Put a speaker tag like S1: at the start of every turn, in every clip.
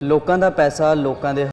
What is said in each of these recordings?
S1: ਲੋਕਾਂ ਦਾ ਪੈਸਾ ਲੋਕਾਂ ਦੇ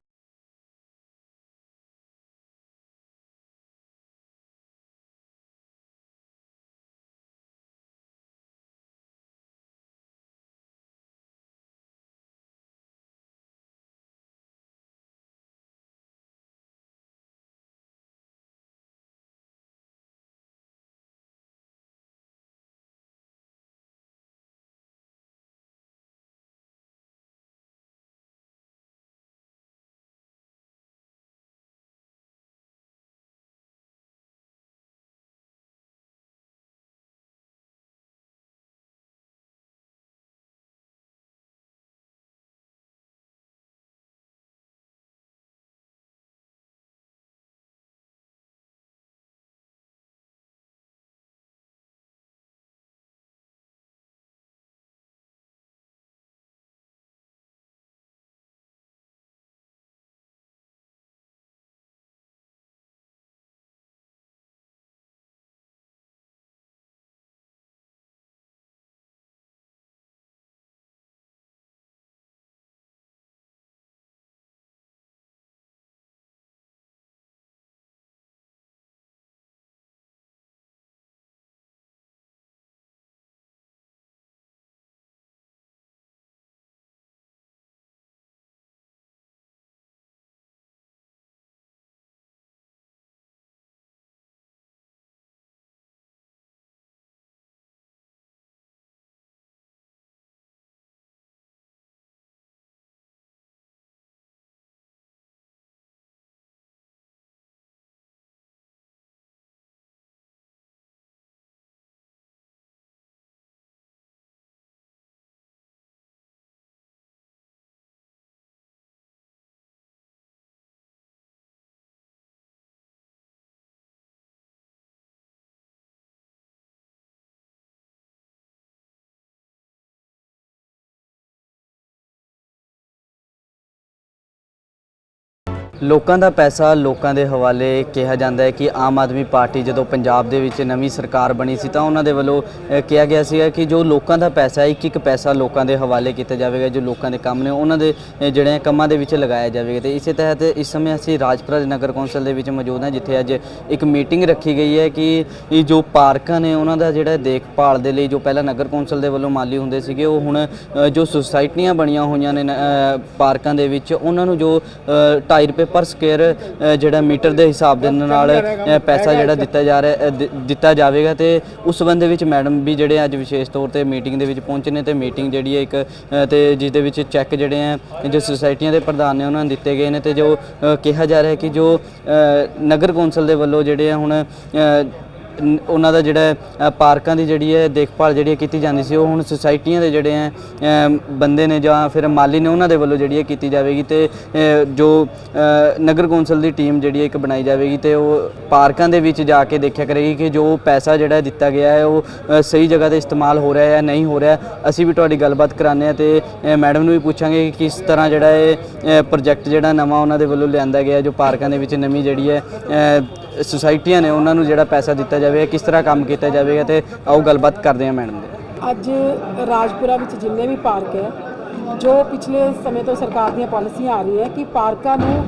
S1: ਲੋਕਾਂ ਦਾ ਪੈਸਾ ਲੋਕਾਂ ਦੇ ਹਵਾਲੇ ਕਿਹਾ ਜਾਂਦਾ ਹੈ ਕਿ ਆਮ ਆਦਮੀ ਪਾਰਟੀ ਜਦੋਂ ਪੰਜਾਬ ਦੇ ਵਿੱਚ ਨਵੀਂ ਸਰਕਾਰ ਬਣੀ ਸੀ ਤਾਂ ਉਹਨਾਂ ਦੇ ਵੱਲੋਂ ਅ, ਕਿਹਾ ਗਿਆ ਸੀਗਾ ਕਿ ਜੋ ਲੋਕਾਂ ਦਾ ਪੈਸਾ ਹੈ ਇੱਕ ਇੱਕ ਪੈਸਾ ਲੋਕਾਂ ਦੇ ਹਵਾਲੇ ਕੀਤਾ ਜਾਵੇਗਾ ਜੋ ਲੋਕਾਂ ਦੇ ਕੰਮ ਨੇ ਉਹਨਾਂ ਦੇ ਅ, ਜਿਹੜੇ ਆ ਕੰਮਾਂ ਦੇ ਵਿੱਚ ਲਗਾਇਆ ਜਾਵੇਗਾ। ਤੇ ਇਸੇ ਤਹਿਤ ਇਸ ਸਮੇਂ ਅਸੀਂ ਰਾਜਪੁਰਾ ਨਗਰ ਕੌਂਸਲ ਦੇ ਵਿੱਚ ਮੌਜੂਦ ਹਾਂ ਜਿੱਥੇ ਅੱਜ ਇੱਕ ਮੀਟਿੰਗ ਰੱਖੀ ਗਈ ਹੈ ਕਿ ਇਹ ਜੋ ਪਾਰਕਾਂ ਨੇ ਉਹਨਾਂ ਦਾ ਜਿਹੜਾ ਦੇਖਭਾਲ ਦੇ ਲਈ ਜੋ ਪਹਿਲਾਂ ਨਗਰ ਕੌਂਸਲ ਦੇ ਵੱਲੋਂ ਮਾਲੀ ਹੁੰਦੇ ਸੀਗੇ ਉਹ ਹੁਣ ਅ, ਜੋ ਸੁਸਾਇਟੀਆਂ ਬਣੀਆਂ ਹੋਈਆਂ ਨੇ ਨ- ਅ, ਪਾਰਕਾਂ ਦੇ ਵਿੱਚ ਉਹਨਾਂ ਨੂੰ ਜੋ 2.5 ਰੁਪਏ ਪਰ ਸਕੁਅਰ ਜਿਹੜਾ ਮੀਟਰ ਦੇ ਹਿਸਾਬ ਦੇ ਨਾਲ ਪੈਸਾ ਜਿਹੜਾ ਦਿੱਤਾ ਜਾ ਰਿਹਾ ਦਿੱਤਾ ਜਾਵੇਗਾ ਤੇ ਉਸ ਸੰਬੰਧ ਵਿੱਚ ਮੈਡਮ ਵੀ ਜਿਹੜੇ ਅੱਜ ਵਿਸ਼ੇਸ਼ ਤੌਰ ਤੇ ਮੀਟਿੰਗ ਦੇ ਵਿੱਚ ਪਹੁੰਚੇ ਨੇ ਤੇ ਮੀਟਿੰਗ ਜਿਹੜੀ ਹੈ ਇੱਕ ਅ, ਤੇ ਜਿਸ ਦੇ ਵਿੱਚ ਚੈੱਕ ਜਿਹੜੇ ਆ ਜੋ ਸੁਸਾਇਟੀਆਂ ਦੇ ਪ੍ਰਧਾਨ ਨੇ ਉਹਨਾਂ ਨੂੰ ਦਿੱਤੇ ਗਏ ਨੇ ਤੇ ਜੋ ਕਿਹਾ ਜਾ ਰਿਹਾ ਹੈ ਕਿ ਜੋ ਨਗਰ ਕੌਂਸਲ ਦੇ ਵੱਲੋਂ ਜਿਹੜੇ ਆ ਹੁਣ ਨ- ਉਹਨਾਂ ਦਾ ਜਿਹੜਾ ਅ, ਪਾਰਕਾਂ ਦੀ ਜਿਹੜੀ ਹੈ ਦੇਖਭਾਲ ਜਿਹੜੀ ਹੈ ਕੀਤੀ ਜਾਂਦੀ ਸੀ ਉਹ ਹੁਣ ਸੁਸਾਇਟੀਆਂ ਦੇ ਜਿਹੜੇ ਹੈ ਅ, ਬੰਦੇ ਨੇ ਜਾਂ ਫਿਰ ਮਾਲੀ ਨੇ ਉਹਨਾਂ ਦੇ ਵੱਲੋਂ ਜਿਹੜੀ ਹੈ ਕੀਤੀ ਜਾਵੇਗੀ ਤੇ ਅ, ਜੋ ਅ, ਨਗਰ ਕੌਂਸਲ ਦੀ ਟੀਮ ਜਿਹੜੀ ਹੈ ਇੱਕ ਬਣਾਈ ਜਾਵੇਗੀ ਤੇ ਉਹ ਪਾਰਕਾਂ ਦੇ ਵਿੱਚ ਜਾ ਕੇ ਦੇਖਿਆ ਕਰੇਗੀ ਕਿ ਜੋ ਪੈਸਾ ਜਿਹੜਾ ਦਿੱਤਾ ਗਿਆ ਹੈ ਉਹ ਅ, ਸਹੀ ਜਗ੍ਹਾ ਤੇ ਇਸਤੇਮਾਲ ਹੋ ਰਿਹਾ ਹੈ ਜਾਂ ਨਹੀਂ ਹੋ ਰਿਹਾ ਅਸੀਂ ਵੀ ਤੁਹਾਡੀ ਗੱਲਬਾਤ ਕਰਾਉਂਦੇ ਹਾਂ ਤੇ ਅ, ਮੈਡਮ ਨੂੰ ਵੀ ਪੁੱਛਾਂਗੇ ਕਿ ਕਿਸ ਤਰ੍ਹਾਂ ਜਿਹੜਾ ਇਹ ਪ੍ਰੋਜੈਕਟ ਜਿਹੜਾ ਨਵਾਂ ਉਹਨਾਂ ਦੇ ਵੱਲੋਂ ਲਿਆਂਦਾ ਗਿਆ ਜੋ ਪਾਰਕਾਂ ਦੇ ਵਿੱਚ ਨਵੀਂ ਜਿਹੜੀ ਹੈ ਅ, ਸੁਸਾਇਟੀਆਂ ਨੇ ਉਹਨਾਂ ਨੂੰ ਜਿਹੜਾ ਪੈਸਾ ਦਿੱਤਾ ਜਾਵੇ, ਕਿਸ ਤਰ੍ਹਾਂ ਕੰਮ ਕੀਤਾ ਜਾਵੇਗਾ ਤੇ ਆਓ ਗੱਲਬਾਤ ਕਰਦੇ ਹਾਂ ਮੈਡਮ ਦੇ।
S2: ਅੱਜ ਰਾਜਪੁਰਾ ਵਿੱਚ ਜਿੰਨੇ ਵੀ ਪਾਰਕ ਹੈ, ਜੋ ਪਿਛਲੇ ਸਮੇਂ ਤੋਂ ਸਰਕਾਰ ਦੀਆਂ ਪਾਲਿਸੀਆਂ ਆ ਰਹੀਆਂ, ਕਿ ਪਾਰਕਾਂ ਨੂੰ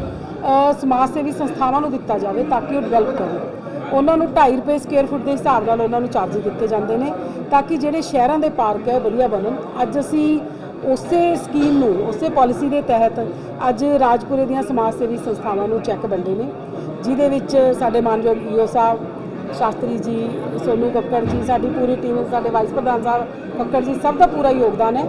S2: ਸਮਾਜ ਸੇਵੀ ਸੰਸਥਾਵਾਂ ਨੂੰ ਦਿੱਤਾ ਜਾਵੇ ਤਾਂ ਕਿ ਉਹ ਡਿਵੈਲਪ ਕਰਨ ਉਹਨਾਂ ਨੂੰ 2.5 ਰੁਪਏ ਸਕੁਅਰ ਫੁੱਟ ਦੇ ਹਿਸਾਬ ਨਾਲ ਉਹਨਾਂ ਨੂੰ ਚਾਰਜ ਦਿੱਤੇ ਜਾਂਦੇ ਨੇ, ਤਾਂ ਕਿ ਜਿਹੜੇ ਸ਼ਹਿਰਾਂ ਦੇ ਪਾਰਕ ਹੈ, ਉਹ ਵਧੀਆ ਬਣਨ। ਅੱਜ ਅਸੀਂ ਉਸੇ ਸਕੀਮ ਨੂੰ, ਉਸੇ ਪਾਲਿਸੀ ਦੇ ਤਹਿਤ ਅੱਜ ਰਾਜਪੁਰੇ ਦੀਆਂ ਸਮਾਜ ਸੇਵੀ ਸੰਸਥਾਵਾਂ ਨੂੰ ਚੈੱਕ ਵੰਡੇ ਨੇ। ਜਿਹਦੇ ਵਿੱਚ ਸਾਡੇ ਮਾਨਯੋਗ ਈਓ ਸਾਹਿਬ, ਸ਼ਾਸਤਰੀ ਜੀ, ਸੋਨੂ ਕੱਕੜ ਜੀ, ਸਾਡੀ ਪੂਰੀ ਟੀਮ ਸਾਡੇ ਵਾਈਸ ਪ੍ਰਧਾਨ ਸਾਹਿਬ ਕੱਕੜ ਜੀ, ਸਭ ਦਾ ਪੂਰਾ ਯੋਗਦਾਨ ਹੈ।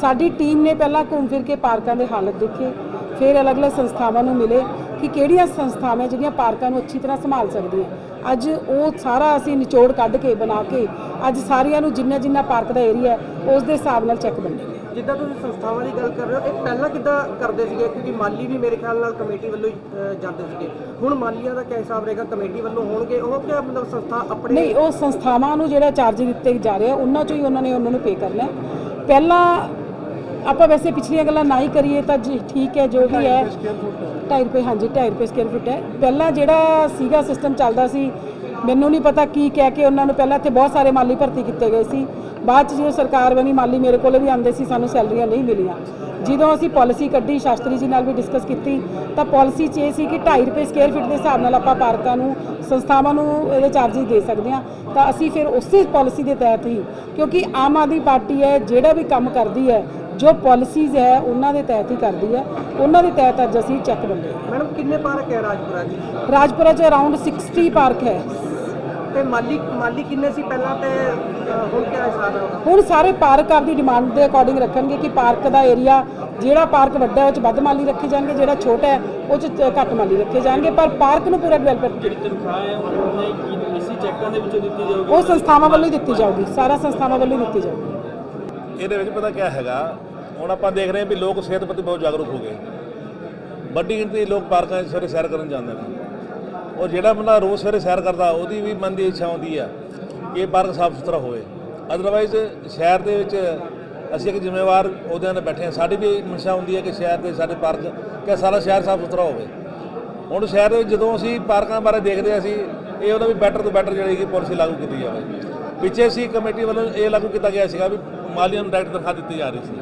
S2: ਸਾਡੀ ਟੀਮ ਨੇ ਪਹਿਲਾਂ ਘੁੰਮ ਫਿਰ ਕੇ ਪਾਰਕਾਂ ਦੇ ਹਾਲਤ ਦੇਖੇ, ਫਿਰ ਅਲੱਗ-ਅਲੱਗ ਸੰਸਥਾਵਾਂ ਨੂੰ ਮਿਲੇ ਕਿ ਕਿਹੜੀਆਂ ਸੰਸਥਾਵਾਂ ਜਿਹੜੀਆਂ ਪਾਰਕਾਂ ਨੂੰ ਅੱਛੀ ਤਰ੍ਹਾਂ ਸੰਭਾਲ ਸਕਦੀਆਂ। ਅੱਜ ਉਹ ਸਾਰਾ ਅਸੀਂ ਨਿਚੋੜ ਕੱਢ ਕੇ, ਬਣਾ ਕੇ, ਅੱਜ ਸਾਰਿਆਂ ਨੂੰ ਜਿੰਨਾ ਜਿੰਨਾ ਪਾਰਕ ਦਾ ਏਰੀਆ ਉਸ ਦੇ ਹਿਸਾਬ ਨਾਲ ਚੈੱਕ ਵੰਡੇ
S3: ਜਿੱਦਾਂ ਤੁਸੀਂ ਸੰਸਥਾਵਾਂ ਦੀ ਗੱਲ ਕਰ ਰਹੇ ਹੋ ਇਹ ਪਹਿਲਾਂ ਕਿੱਦਾਂ ਕਰਦੇ ਸੀਗੇ? ਕਿਉਂਕਿ ਮਾਲੀ ਵੀ ਮੇਰੇ ਖਿਆਲ ਨਾਲ ਕਮੇਟੀ ਵੱਲੋਂ ਹੀ ਅਹ, ਜਾਂਦੇ ਸੀਗੇ। ਹੁਣ ਮਾਲੀਆਂ ਦਾ ਕਿਆ ਹਿਸਾਬ ਰਹੇਗਾ? ਕਮੇਟੀ ਵੱਲੋਂ ਹੋਣਗੇ? ਉਹ ਕਿਆ ਮਤਲਬ ਸੰਸਥਾ ਆਪਣੇ
S2: ਨਹੀਂ ਉਹ ਸੰਸਥਾਵਾਂ ਨੂੰ ਜਿਹੜਾ ਚਾਰਜ ਦਿੱਤੇ ਜਾ ਰਹੇ ਆ ਉਹਨਾਂ ਚੋਂ ਹੀ ਉਹਨਾਂ ਨੇ ਉਹਨਾਂ ਨੂੰ ਪੇ ਕਰਨਾ ਹੈ। ਪਹਿਲਾਂ ਆਪਾਂ ਵੈਸੇ ਪਿਛਲੀਆਂ ਗੱਲਾਂ ਨਾ ਹੀ ਕਰੀਏ ਤਾਂ ਜੀ ਠੀਕ ਹੈ ਜੋ ਵੀ ਹੈ। 2.5 ਰੁਪਏ ਹਾਂਜੀ 2.5 ਰੁਪਏ ਸਕੁਅਰ ਫੁੱਟ ਹੈ। ਪਹਿਲਾਂ ਜਿਹੜਾ ਸੀਗਾ ਸਿਸਟਮ ਚੱਲਦਾ ਸੀ ਮੈਨੂੰ ਨਹੀਂ ਪਤਾ ਕੀ ਕਹਿ ਕੇ ਉਹਨਾਂ ਨੂੰ ਪਹਿਲਾਂ ਇੱਥੇ ਬਹੁਤ ਸਾਰੇ ਮਾਲੀ ਭਰਤੀ ਕੀਤੇ ਗਏ ਸੀ। ਬਾਅਦ ਚ ਜਦੋਂ ਸਰਕਾਰ ਬਣੀ ਮਾਲੀ ਮੇਰੇ ਕੋਲੇ ਵੀ ਆਉਂਦੇ ਸੀ ਸਾਨੂੰ ਸੈਲਰੀਆਂ ਨਹੀਂ ਮਿਲੀਆਂ। ਜਦੋਂ ਅਸੀਂ ਪਾਲਿਸੀ ਕੱਢੀ ਸ਼ਾਸਤਰੀ ਜੀ ਨਾਲ ਵੀ ਡਿਸਕਸ ਕੀਤੀ ਤਾਂ ਪਾਲਿਸੀ 'ਚ ਇਹ ਸੀ ਕਿ 2.5 ਰੁਪਏ ਸਕੁਅਰ ਫੀਟ ਦੇ ਹਿਸਾਬ ਨਾਲ ਆਪਾਂ ਪਾਰਕਾਂ ਨੂੰ ਸੰਸਥਾਵਾਂ ਨੂੰ ਇਹਦੇ ਚਾਰजेस ਦੇ ਸਕਦੇ ਹਾਂ। ਤਾਂ ਅਸੀਂ ਫਿਰ ਉਸੇ ਪਾਲਿਸੀ ਦੇ ਤਹਿਤ ਹੀ ਕਿਉਂਕਿ ਆਮ ਆਦਮੀ ਪਾਰਟੀ ਹੈ ਜਿਹੜਾ ਵੀ ਕੰਮ ਕਰਦੀ ਹੈ ਜੋ ਪਾਲਿਸੀਜ਼ ਹੈ ਉਹਨਾਂ ਦੇ ਤਹਿਤ ਹੀ ਕਰਦੀ ਹੈ। ਉਹਨਾਂ ਦੇ ਤਹਿਤ ਅੱਜ ਅਸੀਂ ਚੈੱਕ ਵੰਡੇ
S3: ਮੈਡਮ ਕਿੰਨੇ ਪਾਰਕ ਹੈ ਰਾਜਪੁਰਾ ਜੀ?
S2: ਰਾਜਪੁਰਾ 'ਚ ਅਰਾਊਂਡ 60 ਪਾਰਕ ਹੈ।
S3: ਤੇ ਮਾਲੀ ਮਾਲੀ ਕਿੰਨੇ ਸੀ ਪਹਿਲਾਂ ਤੇ ਹੁਣ ਕਿਆ ਹਿਸਾਬ ਹੈ ਉਹਦਾ?
S2: ਹੁਣ ਸਾਰੇ ਪਾਰਕ ਆਪਦੀ ਡਿਮਾਂਡ ਦੇ ਅਕੋਰਡਿੰਗ ਰੱਖਣਗੇ ਕਿ ਪਾਰਕ ਦਾ ਏਰੀਆ ਜਿਹੜਾ ਪਾਰਕ ਵੱਡਾ ਹੈ ਉਹ 'ਚ ਵੱਧ ਮਾਲੀ ਰੱਖੇ ਜਾਣਗੇ ਜਿਹੜਾ ਛੋਟਾ ਹੈ ਉਹ 'ਚ ਘੱਟ ਮਾਲੀ ਰੱਖੇ ਜਾਣਗੇ ਪਰ ਪਾਰਕ ਨੂੰ ਪੂਰਾ ਡਿਵੈਲਪਮੈਂਟ
S4: ਜਿਹੜੀ ਤਨਖਾਹ ਹੈ ਉਹਨੇ ਕੀ ਇਸੀ ਚੈੱਕਾਂ ਦੇ ਵਿੱਚੋਂ ਦਿੱਤੀ ਜਾਊਗੀ?
S2: ਉਹ ਸੰਸਥਾਵਾਂ ਵੱਲੋਂ ਹੀ ਦਿੱਤੀ ਜਾਊਗੀ ਸਾਰਾ ਸੰਸਥਾਵਾਂ ਵੱਲੋਂ ਹੀ ਦਿੱਤੀ ਜਾਊਗੀ।
S5: ਇਹਦੇ ਵਿੱਚ ਪਤਾ ਕੀ ਹੈਗਾ ਹੁਣ ਆਪਾਂ ਦੇਖ ਰਹੇ ਹਾਂ ਵੀ ਲੋਕ ਸਿਹਤ ਪ੍ਰਤੀ ਬਹੁਤ ਜਾਗਰੂਕ ਹੋ ਗਏ। ਵੱਡੀ ਗਿਣਤੀ ਲੋਕ ਪਾਰਕਾਂ 'ਚ ਸਵੇਰੇ ਸੈਰ ਕਰਨ ਜਾਂਦੇ ਨੇ। ਔਰ ਜਿਹੜਾ ਬੰਦਾ ਰੋਜ਼ ਸਵੇਰੇ ਸੈਰ ਕਰਦਾ, ਉਹਦੀ ਵੀ ਮਨ ਦੀ ਇੱਛਾ ਹੁੰਦੀ ਆ ਕਿ ਪਾਰਕ ਸਾਫ਼ ਸੁਥਰਾ ਹੋਵੇ। ਅਦਰਵਾਈਜ਼ ਸ਼ਹਿਰ ਦੇ ਵਿੱਚ ਅਸੀਂ ਇੱਕ ਜ਼ਿੰਮੇਵਾਰ ਉਹਦਿਆਂ 'ਤੇ ਬੈਠੇ ਹਾਂ। ਸਾਡੀ ਵੀ ਮਨਸ਼ਾ ਹੁੰਦੀ ਹੈ ਕਿ ਸ਼ਹਿਰ ਦੇ ਸਾਡੇ ਪਾਰਕ ਕਿ ਸਾਰਾ ਸ਼ਹਿਰ ਸਾਫ਼ ਸੁਥਰਾ ਹੋਵੇ। ਹੁਣ ਸ਼ਹਿਰ ਦੇ ਵਿੱਚ ਜਦੋਂ ਅਸੀਂ ਪਾਰਕਾਂ ਬਾਰੇ ਦੇਖਦੇ ਹਾਂ, ਅਸੀਂ ਇਹ ਉਹਦਾ ਵੀ ਬੈਟਰ ਤੋਂ ਬੈਟਰ ਜਿਹੜੀ ਕਿ ਪਾਲਿਸੀ ਲਾਗੂ ਕੀਤੀ ਜਾਵੇ। ਪਿੱਛੇ ਸੀ ਕਮੇਟੀ ਵੱਲੋਂ ਇਹ ਲਾਗੂ ਕੀਤਾ ਗਿਆ ਸੀਗਾ ਵੀ ਮਾਲੀਆਂ ਨੂੰ ਡਾਇਰੈਕਟ ਤਨਖਾਹ ਦਿੱਤੀ ਜਾ ਰਹੀ ਸੀ।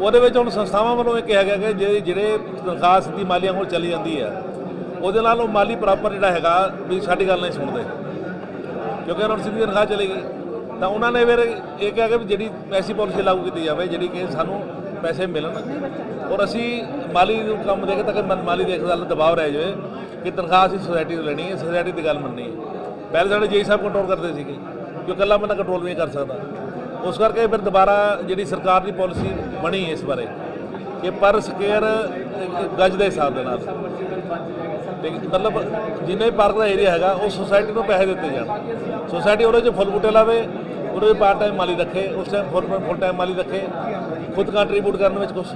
S5: ਉਹਦੇ ਵਿੱਚ ਹੁਣ ਸੰਸਥਾਵਾਂ ਵੱਲੋਂ ਇਹ ਕਿਹਾ ਗਿਆ ਕਿ ਜਿਹੜੇ ਜਿਹੜੇ ਤਨਖਾਹ ਸਿੱਧੀ ਮਾਲੀਆਂ ਕੋਲ ਚਲੀ ਜਾਂਦੀ ਹੈ ਉਹਦੇ ਨਾਲ ਉਹ ਮਾਲੀ ਪ੍ਰਾਪਰ ਜਿਹੜਾ ਹੈਗਾ ਵੀ ਸਾਡੀ ਗੱਲ ਨਹੀਂ ਸੁਣਦੇ। ਕਿਉਂਕਿ ਉਹਨਾਂ ਨੂੰ ਸਿੱਧੀ ਤਨਖਾਹ ਚਲੇਗੀ ਤਾਂ ਉਹਨਾਂ ਨੇ ਫਿਰ ਇਹ ਕਿਹਾ ਕਿ ਵੀ ਜਿਹੜੀ ਐਸੀ ਪਾਲਿਸੀ ਲਾਗੂ ਕੀਤੀ ਜਾਵੇ, ਜਿਹੜੀ ਕਿ ਸਾਨੂੰ ਪੈਸੇ ਮਿਲਣ। ਔਰ ਅਸੀਂ ਮਾਲੀ ਨੂੰ ਕੰਮ ਦੇ ਕੇ ਤਾਂ ਕਿ ਮਾਲੀ ਦੇ ਗੱਲ ਦਬਾਅ ਰਹਿ ਜਾਵੇ ਕਿ ਤਨਖਾਹ ਅਸੀਂ ਸੋਸਾਇਟੀ ਤੋਂ ਲੈਣੀ ਹੈ ਸੋਸਾਇਟੀ ਦੀ ਗੱਲ ਮੰਨਣੀ ਹੈ। ਪਹਿਲੇ ਸਾਡੇ ਜੇਈ ਸਾਹਿਬ ਕੰਟਰੋਲ ਕਰਦੇ ਸੀਗੇ ਕਿ ਇਕੱਲਾ ਬੰਦਾ ਕੰਟਰੋਲ ਨਹੀਂ ਕਰ ਸਕਦਾ। ਉਸ ਕਰਕੇ ਫਿਰ ਦੁਬਾਰਾ ਜਿਹੜੀ ਸਰਕਾਰ ਦੀ ਪਾਲਿਸੀ ਬਣੀ ਇਸ ਬਾਰੇ ਕਿ ਪਰ ਸਕੇਅਰ ਗੱਜ ਦੇ ਹਿਸਾਬ ਦੇ ਨਾਲ। ਤੇ ਮਤਲਬ ਜਿੰਨੇ ਪਾਰਕ ਦਾ ਏਰੀਆ ਹੈਗਾ ਉਹ ਸੁਸਾਇਟੀ ਨੂੰ ਪੈਸੇ ਦਿੱਤੇ ਜਾਣ। ਸੁਸਾਇਟੀ ਉਹਦੇ 'ਚ ਫੁੱਲ ਬੂਟੇ ਲਾਵੇ ਉਹਦੇ ਪਾਰਟ ਟਾਈਮ ਮਾਲੀ ਰੱਖੇ ਉਸ ਟਾਈਮ ਫੁੱਲ ਫੁੱਲ ਟਾਈਮ ਮਾਲੀ ਰੱਖੇ ਖੁਦ ਕੰਟਰੀਬਿਊਟ ਕਰਨ ਵਿੱਚ ਕੁਝ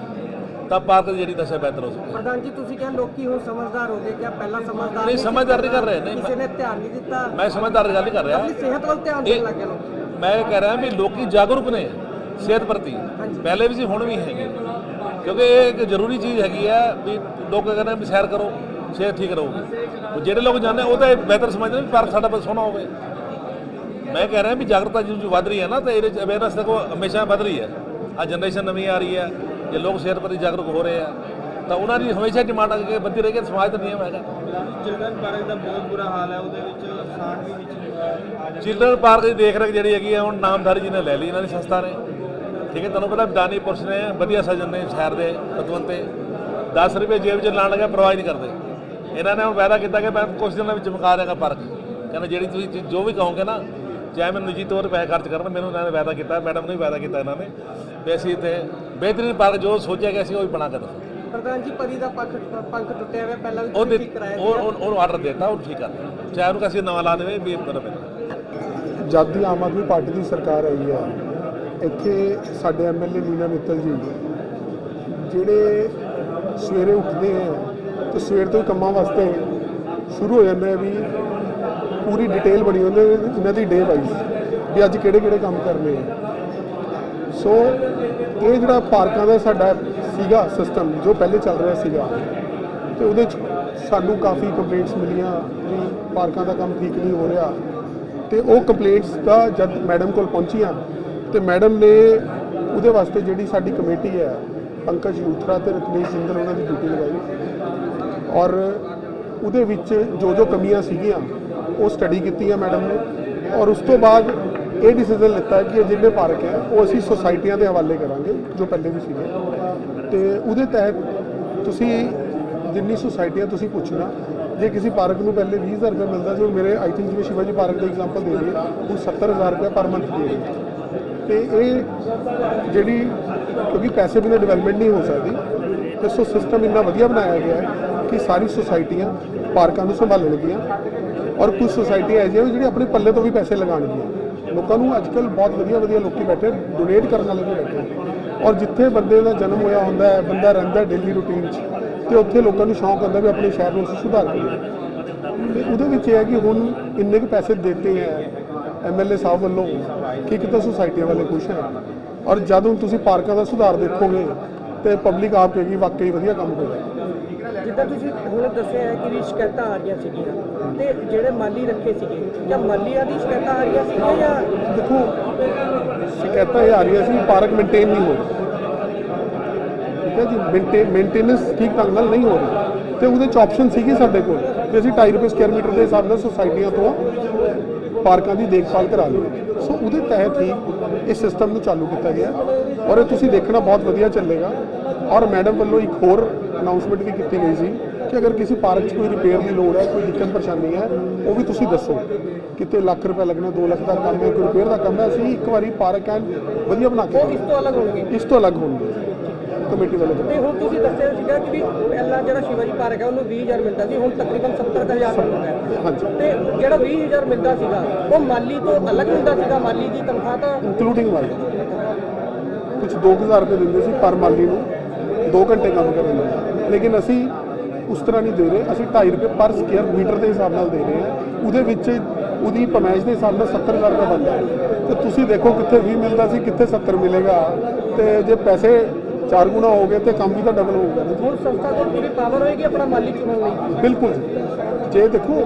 S5: ਤਾਂ ਪਾਰਕ ਦੀ ਜਿਹੜੀ ਦਸ਼ਾ ਬਿਹਤਰ ਹੋ ਸਕੇ।
S3: ਪ੍ਰਧਾਨ ਜੀ ਤੁਸੀਂ ਕਿਹਾ ਲੋਕੀ ਹੁਣ ਸਮਝਦਾਰ ਹੋ ਗਏ ਕਿਆ ਪਹਿਲਾਂ ਸਮਝਦਾਰ
S5: ਨਹੀਂ? ਸਮਝਦਾਰ ਨਹੀਂ ਕਰ ਰਹੇ ਨਹੀਂ
S3: ਕਿਸੇ ਨੇ ਧਿਆਨ ਨਹੀਂ ਦਿੱਤਾ।
S5: ਮੈਂ ਸਮਝਦਾਰ ਗੱਲ ਨਹੀਂ ਕਰ ਰਿਹਾ।
S3: ਆਪਣੀ ਸਿਹਤ ਵੱਲ ਧਿਆਨ ਦੇਣ ਲੱਗੇ ਲੋਕ।
S5: ਮੈਂ ਕਹਿ ਰਿਹਾ ਵੀ ਲੋਕੀ ਜਾਗਰੂਕ ਨੇ। ਸਿਹਤ ਪ੍ਰਤੀ। ਪਹਿਲੇ ਵੀ ਸੀ ਹੁਣ ਵੀ ਹੈਗੇ। ਕਿਉਂਕਿ ਇਹ ਇੱਕ ਜ਼ਰੂਰੀ ਚੀਜ਼ ਹੈਗੀ ਆ ਵੀ ਲੋਕ ਕਹਿੰਦੇ ਵੀ ਸੈਰ ਕਰੋ ਸਿਹਤ ਠੀਕ ਰਹੂਗੀ। ਜਿਹੜੇ ਲੋਕ ਜਾਂਦੇ ਉਹ ਤਾਂ ਇਹ ਬਿਹਤਰ ਸਮਝਦੇ ਵੀ ਪਾਰਕ ਸਾਡਾ ਬਹੁਤ ਸੋਹਣਾ ਹੋਵੇ। ਮੈਂ ਕਹਿ ਰਿਹਾ ਵੀ ਜਾਗਰੂਕਤਾ ਜਿਉਂ ਜਿਉਂ ਵੱਧ ਰਹੀ ਹੈ ਨਾ ਤਾਂ ਇਹਦੇ ਚ ਅਵੇਅਰਨੈਸ ਦੇਖੋ ਹਮੇਸ਼ਾ ਵੱਧ ਰਹੀ ਹੈ। ਆ ਜਨਰੇਸ਼ਨ ਨਵੀਂ ਆ ਰਹੀ ਹੈ ਜੇ ਲੋਕ ਸਿਹਤ ਪ੍ਰਤੀ ਜਾਗਰੂਕ ਹੋ ਰਹੇ ਆ ਤਾਂ ਉਹਨਾਂ ਦੀ ਹਮੇਸ਼ਾ ਡਿਮਾਂਡ ਅੱਗੇ ਵੱਧਦੀ ਰਹੇਗੀ ਸਮਾਜ ਦਾ ਨਿਯਮ ਹੈਗਾ।
S4: ਚਿਲਡਰਨ ਪਾਰਕ ਦਾ ਬਹੁਤ ਬੁਰਾ ਹਾਲ ਹੈ ਉਹਦੇ ਵਿੱਚ ਸਾਂਢ ਵੀ ਵਿੱਚ
S5: ਚਿਲਡਰਨ ਪਾਰਕ ਦੀ ਦੇਖ ਰੇਖ ਜਿਹੜੀ ਹੈਗੀ ਹੈ ਹੁਣ ਨਾਮਧਾਰੀ ਜੀ ਨੇ ਲੈ ਲਈ ਇਹਨਾਂ ਦੀ ਸੰਸਥਾ ਨੇ। ਠੀਕ ਹੈ ਤੁਹਾਨੂੰ ਪਤਾ ਦਾਨੀ ਪੁਰਸ਼ ਨੇ ਵਧੀਆ ਸਜਣ ਨੇ ਸ਼ਹਿਰ ਦੇ ਪਤਵੰਤੇ। 10 ਰੁਪਏ ਜੇਬ 'ਚ ਲਾਣ ਲੱਗਾ ਪਰਵਾਹ ਹੀ ਨਹੀਂ ਕਰਦੇ। ਇਹਨਾਂ ਨੇ ਹੁਣ ਵਾਅਦਾ ਕੀਤਾ ਕਿ ਮੈਂ ਕੁਝ ਦਿਨਾਂ ਵਿੱਚ ਮੁਕਾ ਦੇਗਾ ਪਾਰਕ ਕਹਿੰਦੇ ਜਿਹੜੀ ਤੁਸੀਂ ਜੋ ਵੀ ਕਹੋਗੇ ਨਾ ਚਾਹੇ ਮੈਂ ਨਿੱਜੀ ਤੌਰ 'ਤੇ ਪੈਸੇ ਖਰਚ ਕਰਨ ਮੈਨੂੰ ਇਹਨਾਂ ਨੇ ਵਾਅਦਾ ਕੀਤਾ ਮੈਡਮ ਨੇ ਵੀ ਵਾਅਦਾ ਕੀਤਾ ਇਹਨਾਂ ਨੇ ਵੀ ਅਸੀਂ ਇੱਥੇ ਬਿਹਤਰੀਨ ਪਾਰਕ ਜੋ ਸੋਚਿਆ ਗਿਆ ਸੀ ਉਹ ਵੀ ਬਣਾ ਕੇ ਦੱਸੋ
S3: ਪ੍ਰਧਾਨ ਜੀ ਪਰੀ ਦਾ ਪੰਖ ਪੰਖ ਟੁੱਟਿਆ ਹੋਇਆ ਪਹਿਲਾਂ ਵੀ ਠੀਕ ਕਰਾਇਆ
S5: ਉਹ ਉਹ- ਆਰਡਰ ਦਿੱਤਾ ਉਹ ਠੀਕ ਕਰ ਦਿਓ। ਚਾਹੇ ਉਹਨੂੰ ਅਸੀਂ ਨਵਾਂ ਲਾ ਦੇਵੇ ਵੀ ਬਰਾਬਰ
S6: ਜਦ ਦੀ ਆਮ ਆਦਮੀ ਪਾਰਟੀ ਦੀ ਸਰਕਾਰ ਆਈ ਹੈ ਇੱਥੇ ਸਾਡੇ ਐਮਐਲਏ ਲੀਨਾ ਮਿੱਤਲ ਜੀ, ਜਿਹੜੇ ਸਵੇਰੇ ਉੱਠਦੇ ਹੈ ਤੇ ਸਵੇਰ ਤੋਂ ਹੀ ਕੰਮਾਂ ਵਾਸਤੇ ਸ਼ੁਰੂ ਹੋ ਜਾਂਦੇ ਆ ਵੀ ਪੂਰੀ ਡਿਟੇਲ ਬਣੀ ਹੁੰਦੀ ਇਹਨਾਂ ਦੀ ਡੇ ਵਾਈਜ਼ ਵੀ ਅੱਜ ਕਿਹੜੇ ਕਿਹੜੇ ਕੰਮ ਕਰਨੇ ਆ। ਸੋ ਇਹ ਜਿਹੜਾ ਪਾਰਕਾਂ ਦਾ ਸਾਡਾ ਸੀਗਾ ਸਿਸਟਮ ਜੋ ਪਹਿਲੇ ਚੱਲ ਰਿਹਾ ਸੀਗਾ, ਤੇ ਉਹਦੇ ਚ ਸਾਨੂੰ ਕਾਫੀ ਕੰਪਲੇਂਟਸ ਮਿਲੀਆਂ ਵੀ ਪਾਰਕਾਂ ਦਾ ਕੰਮ ਠੀਕ ਨਹੀਂ ਹੋ ਰਿਹਾ। ਤੇ ਉਹ ਕੰਪਲੇਂਟਸ ਦਾ ਜਦ ਮੈਡਮ ਕੋਲ ਪਹੁੰਚੀਆਂ ਤੇ ਮੈਡਮ ਨੇ ਉਹਦੇ ਵਾਸਤੇ ਜਿਹੜੀ ਸਾਡੀ ਕਮੇਟੀ ਹੈ, ਪੰਕਜ ਯੂਥਰਾ ਤੇ ਰਤਨੇਸ਼ ਸਿੰਗਲ ਉਹਨਾਂ ਦੀ ਡਿਊਟੀ ਲਗਾਈ। ਔਰ ਉਹਦੇ ਵਿੱਚ ਜੋ ਜੋ ਕਮੀਆਂ ਸੀਗੀਆਂ, ਉਹ ਸਟੱਡੀ ਕੀਤੀਆਂ ਮੈਡਮ ਨੇ। ਔਰ ਉਸ ਤੋਂ ਬਾਅਦ ਇਹ ਡਿਸੀਜਨ ਲਿੱਤਾ ਕਿ ਜਿਹੜੇ ਪਾਰਕ ਹੈ, ਉਹ ਅਸੀਂ ਸੁਸਾਇਟੀਆਂ ਦੇ ਹਵਾਲੇ ਕਰਾਂਗੇ, ਜੋ ਪਹਿਲੇ ਵੀ ਸੀਗੇ। ਤੇ ਉਹਦੇ ਤਹਿਤ ਤੁਸੀਂ ਜਿੰਨੀ ਸੁਸਾਇਟੀਆਂ ਤੁਸੀਂ ਪੁੱਛਣਾ, ਜੇ ਕਿਸੇ ਪਾਰਕ ਨੂੰ ਪਹਿਲੇ 20000 ਰੁਪਏ ਮਿਲਦਾ ਸੀ, ਉਹ ਮੇਰੇ ਆਈ ਥਿੰਕ ਜਿਵੇਂ ਸ਼ਿਵਾਜੀ ਪਾਰਕ ਦਾ ਐਗਜ਼ਾਮਪਲ ਦੇ ਲਈਏ ਉਹ 70000 ਰੁਪਏ ਪਰ ਮੰਥ ਦੇ ਰਹੇ ਤੇ ਇਹ ਜਿਹੜੀ, ਕਿਉਂਕਿ ਪੈਸੇ ਬਿਨਾਂ ਡਿਵੈਲਪਮੈਂਟ ਨਹੀਂ ਹੋ ਸਕਦੀ, ਤੇ ਸੋ ਸਿਸਟਮ ਇੰਨਾ ਵਧੀਆ ਬਣਾਇਆ ਗਿਆ ਹੈ ਕਿ ਸਾਰੀ ਸੁਸਾਇਟੀਆਂ ਪਾਰਕਾਂ ਨੂੰ ਸੰਭਾਲਣਗੀਆਂ ਔਰ ਕੁਝ ਸੁਸਾਇਟੀਆਂ ਐਸੀਆਂ ਵੀ ਜਿਹੜੀ ਆਪਣੇ ਪੱਲੇ ਤੋਂ ਵੀ ਪੈਸੇ ਲਗਾਉਣਗੀਆਂ ਲੋਕਾਂ ਨੂੰ ਅੱਜਕੱਲ ਬਹੁਤ ਵਧੀਆ ਵਧੀਆ ਲੋਕੀ ਬੈਠੇ ਡੋਨੇਟ ਕਰਨ ਵਾਲੇ ਵੀ ਬੈਠੇ। ਔਰ ਜਿੱਥੇ ਬੰਦੇ ਦਾ ਜਨਮ ਹੋਇਆ ਹੁੰਦਾ ਹੈ, ਬੰਦਾ ਰਹਿੰਦਾ ਡੇਲੀ ਰੂਟੀਨ 'ਚ, ਤੇ ਉੱਥੇ ਲੋਕਾਂ ਨੂੰ ਸ਼ੌਂਕ ਹੁੰਦਾ ਵੀ ਆਪਣੇ ਸ਼ਹਿਰ ਨੂੰ ਅਸੀਂ ਸੁਧਾਰ ਕਰੀਏ ਤੇ ਉਹਦੇ ਵਿੱਚ ਇਹ ਹੈ ਕਿ ਹੁਣ ਇੰਨੇ ਕੁ ਪੈਸੇ ਦਿੱਤੇ ਹੈ ਐਮਐਲਏ ਸਾਹਿਬ ਵੱਲੋਂ ਕਿ ਇੱਕ ਤਾਂ ਸੁਸਾਇਟੀਆਂ ਵਾਲੇ ਖੁਸ਼ ਹੈ ਔਰ ਜਦ ਹੁਣ ਤੁਸੀਂ ਪਾਰਕਾਂ ਦਾ ਸੁਧਾਰ ਦੇਖੋਗੇ ਤੇ ਪਬਲਿਕ ਆਪ ਕਹੇਗੀ ਵਾਕਈ ਵਧੀਆ ਕੰਮ ਹੋਇਆ।
S3: ਜਿੱਦਾਂ ਤੁਸੀਂ ਹੁਣ ਦੱਸਿਆ ਹੈ ਕਿ ਵੀ ਸ਼ਿਕਾਇਤਾਂ ਆ ਰਹੀਆਂ ਸੀਗੀਆਂ ਤੇ ਜਿਹੜੇ ਮਾਲੀ ਰੱਖੇ ਸੀਗੇ ਜਾਂ ਮਾਲੀਆਂ ਦੀ ਸ਼ਿਕਾਇਤਾਂ ਆ ਰਹੀਆਂ ਸੀਗੀਆਂ ਜਾਂ
S6: ਦੇਖੋ ਸ਼ਿਕਾਇਤਾਂ ਇਹ ਆ ਰਹੀਆਂ ਸੀ ਪਾਰਕ ਮੇਨਟੇਨ ਨਹੀਂ ਹੋ ਰਹੀ। ਹੈ ਜੀ? ਮੇਨਟੇਨੈਂਸ ਠੀਕ ਢੰਗ ਨਾਲ ਨਹੀਂ ਹੋ ਰਹੀ। ਤੇ ਉਹਦੇ ਚ ਆਪਸ਼ਨ ਸੀਗੀ ਸਾਡੇ ਕੋਲ। ਕਿ ਅਸੀਂ 2.5 ਰੁਪਏ ਸਕੁਅਰ ਮੀਟਰ ਦੇ ਹਿਸਾਬ ਨਾਲ ਸੁਸਾਇਟੀਆਂ ਤੋਂ ਪਾਰਕਾਂ ਦੀ ਦੇਖਭਾਲ ਕਰਾ ਲਈ। ਸੋ ਉਹਦੇ ਤਹਿਤ ਹੀ ਇਸ ਸਿਸਟਮ ਨੂੰ ਚਾਲੂ ਕੀਤਾ ਗਿਆ। ਔਰ ਇਹ ਤੁਸੀਂ ਦੇਖਣਾ ਬਹੁਤ ਵਧੀਆ ਚੱਲੇਗਾ। ਔਰ ਮੈਡਮ ਵੱਲੋਂ ਇੱਕ ਹੋਰ ਅਨਾਉਂਸਮੈਂਟ ਵੀ ਕੀਤੀ ਗਈ ਸੀ ਕਿ ਅਗਰ ਕਿਸੇ ਪਾਰਕ 'ਚ ਕੋਈ ਰਿਪੇਅਰ ਦੀ ਲੋੜ ਹੈ ਕੋਈ ਦਿੱਕਤ ਪਰੇਸ਼ਾਨੀ ਹੈ ਉਹ ਵੀ ਤੁਸੀਂ ਦੱਸੋ। ਕਿਤੇ ਲੱਖ ਰੁਪਏ ਲੱਗਣਾ 2 ਲੱਖ ਦਾ ਕੰਮ ਹੈ ਕੋਈ ਰਿਪੇਅਰ ਦਾ ਕੰਮ ਹੈ ਅਸੀਂ ਇੱਕ ਵਾਰੀ ਪਾਰਕ ਐਨ ਵਧੀਆ ਬਣਾ ਕੇ
S3: ਉਹ ਇਸ ਤੋਂ ਅਲੱਗ ਹੋਣਗੇ।
S6: ਇਸ ਤੋਂ ਅਲੱਗ ਹੋਣਗੇ। ਕਮੇਟੀ ਵੱਲੋਂ
S3: ਤੇ ਹੁਣ ਤੁਸੀਂ ਦੱਸਿਆ ਸੀਗਾ ਕਿ ਵੀ ਪਹਿਲਾਂ ਜਿਹੜਾ ਸ਼ਿਵਾਜੀ ਪਾਰਕ ਹੈ ਉਹਨੂੰ 20000 ਮਿਲਦਾ ਸੀ ਹੁਣ ਤਕਰੀਬਨ 70000 ਮਿਲਦਾ ਹੈ।
S6: ਹਾਂਜੀ।
S3: ਤੇ ਜਿਹੜਾ 20000 ਮਿਲਦਾ ਸੀਗਾ ਉਹ ਮਾਲੀ ਤੋਂ ਅਲੱਗ ਹੁੰਦਾ ਸੀਗਾ ਮਾਲੀ ਦੀ ਤਨਖਾਹ ਤਾਂ
S6: ਇੰਕਲੂਡਿੰਗ ਵਾਲੀ ਕੁਝ 2000 ਰੁਪਏ ਦਿੰਦੇ ਸੀ ਪਰ ਮਾਲੀ ਨੂੰ 2 ਘੰਟੇ ਕੰਮ ਕਰਨ ਨੂੰ। ਲੇਕਿਨ ਅਸੀਂ ਉਸ ਤਰ੍ਹਾਂ ਨਹੀਂ ਦੇ ਰਹੇ ਅਸੀਂ 2.5 ਰੁਪਏ ਪਰ ਸਕੁਅਰ ਮੀਟਰ ਦੇ ਹਿਸਾਬ ਨਾਲ ਦੇ ਰਹੇ ਹਾਂ। ਉਹਦੇ ਵਿੱਚ ਉਹਦੀ ਪਮੈਸ਼ ਦੇ ਹਿਸਾਬ ਨਾਲ 70000 ਰੁਪਏ ਬਣਦਾ। ਤੇ ਤੁਸੀਂ ਦੇਖੋ ਕਿੱਥੇ 20 ਮਿਲਦਾ ਸੀ ਕਿੱਥੇ 70 ਮਿਲੇਗਾ। ਤੇ ਜੇ ਪੈਸੇ ਚਾਰ ਗੁਣਾ ਹੋ ਗਏ ਤੇ ਕੰਮ ਵੀ ਤਾਂ ਡਬਲ ਹੋਊਗਾ ਨਾ ਜੀ।
S3: ਹੁਣ ਸੰਸਥਾ ਕੋਲ ਪੂਰੀ ਪਾਵਰ ਹੋਏਗੀ ਆਪਣਾ ਮਾਲੀ ਚੁਣਨ ਲਈ
S6: ਬਿਲਕੁਲ ਜੇ। ਦੇਖੋ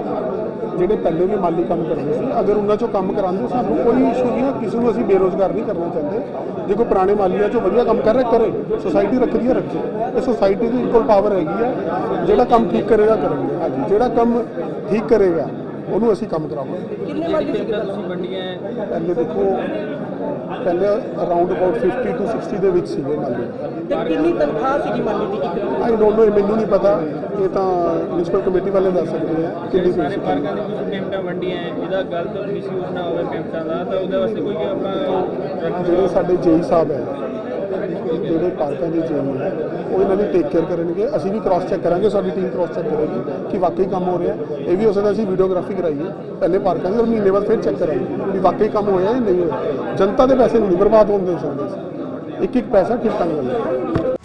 S6: ਜਿਹੜੇ ਪਹਿਲੇ ਵੀ ਮਾਲੀ ਕੰਮ ਕਰਦੇ ਸੀ ਅਗਰ ਉਹਨਾਂ ਚੋਂ ਕੰਮ ਕਰਾਉਂਦੇ ਸਾਨੂੰ ਕੋਈ ਇਸ਼ੂ ਨਹੀਂ ਹੈ ਕਿਸੇ ਨੂੰ ਅਸੀਂ ਬੇਰੋਜ਼ਗਾਰ ਨਹੀਂ ਕਰਨਾ ਚਾਹੁੰਦੇ। ਜੇ ਕੋਈ ਪੁਰਾਣੇ ਮਾਲੀਆਂ ਚੋਂ ਵਧੀਆ ਕੰਮ ਕਰ ਰਿਹਾ ਕਰੇ। ਸੋਸਾਇਟੀ ਰੱਖਦੀ ਹੈ ਰੱਖੇ। ਇਹ ਸੋਸਾਇਟੀ ਦੀ ਇਕੁਅਲ ਪਾਵਰ ਹੈਗੀ ਹੈ। ਜਿਹੜਾ ਕੰਮ ਠੀਕ ਕਰੇਗਾ ਕਰਾਂਗੇ ਹਾਂਜੀ ਜਿਹੜਾ ਕੰਮ ਠੀਕ ਕਰੇਗਾ ਉਹਨੂੰ ਅਸੀਂ ਕੰਮ ਕਰਾਵਾਂਗੇ।
S3: ਕਿੰਨੇ ਮਾਲੀ ਸੀ
S4: ਤੁਸੀਂ ਵੰਡੀਆਂ ਹੈ,
S6: ਪਹਿਲੇ ਦੇਖੋ ਪਹਿਲੇ ਅਰਾਊਂਡ ਅਬਾਊਟ 50 ਟੂ 60 ਦੇ ਵਿੱਚ ਸੀਗੇ ਮਾਲੀ
S3: ਤੇ ਕਿੰਨੀ ਤਨਖਾਹ ਸੀਗੀ ਮਾਲੀ ਦੀ ਇੱਕ
S6: ਆਈ ਡੋਨਟ ਨੋ ਮੈਨੂੰ ਨਹੀਂ ਪਤਾ। ਇਹ ਤਾਂ ਮਿਊਨਿਸਪਲ ਕਮੇਟੀ ਵਾਲੇ ਦੱਸ ਸਕਦੇ ਆ ਕਿੰਨੀ ਸੀ ਸੀ
S4: ਪਾਰਕਾਂ ਦੀ ਕੁਝ ਪੇਮੈਂਟਾਂ ਵੰਡੀਆਂ ਹੈ, ਇਹਦਾ ਗਲਤ ਮਿਸਯੂਜ਼ ਨਾ ਹੋਵੇ ਪੇਮੈਂਟਾਂ ਦਾ ਤਾਂ ਉਹਦੇ ਵਾਸਤੇ ਕੋਈ ਆਪਾਂ
S6: ਜਿਹੜੇ ਸਾਡੇ ਜੇਈ ਸਾਹਿਬ ਹੈ ਜਿਹੜੇ ਪਾਰਕਾਂ ਦੇ ਜੇਈ ਹੈ, ਉਹ ਇਹਨਾਂ ਦੀ ਟੇਕ ਕੇਅਰ ਕਰਨਗੇ। ਅਸੀਂ ਵੀ ਕ੍ਰਾਸ ਚੈੱਕ ਕਰਾਂਗੇ, ਸਾਡੀ ਟੀਮ ਕ੍ਰਾਸ ਚੈੱਕ ਕਰੇਗੀ ਕਿ ਵਾਕਈ ਕੰਮ ਹੋ ਰਿਹਾ। ਇਹ ਵੀ ਹੋ ਸਕਦਾ ਅਸੀਂ ਵੀਡੀਓਗ੍ਰਾਫੀ ਕਰਾਈਏ। ਪਹਿਲੇ ਪਾਰਕਾਂ ਦੀ ਔਰ ਮਹੀਨੇ ਬਾਅਦ ਫਿਰ ਚੈੱਕ ਕਰਾਂਗੇ ਵੀ ਵਾਕਈ ਕੰਮ ਹੋਇਆ ਜਾਂ ਨਹੀਂ ਹੋਇਆ। ਜਨਤਾ ਦੇ ਪੈਸੇ ਨੂੰ ਨਹੀਂ ਬਰਬਾਦ ਹੋਣ ਦੇ ਸਕਦੇ ਇੱਕ ਇੱਕ ਪੈਸਾ ਠੀਕ ਢੰਗ ਨਾਲ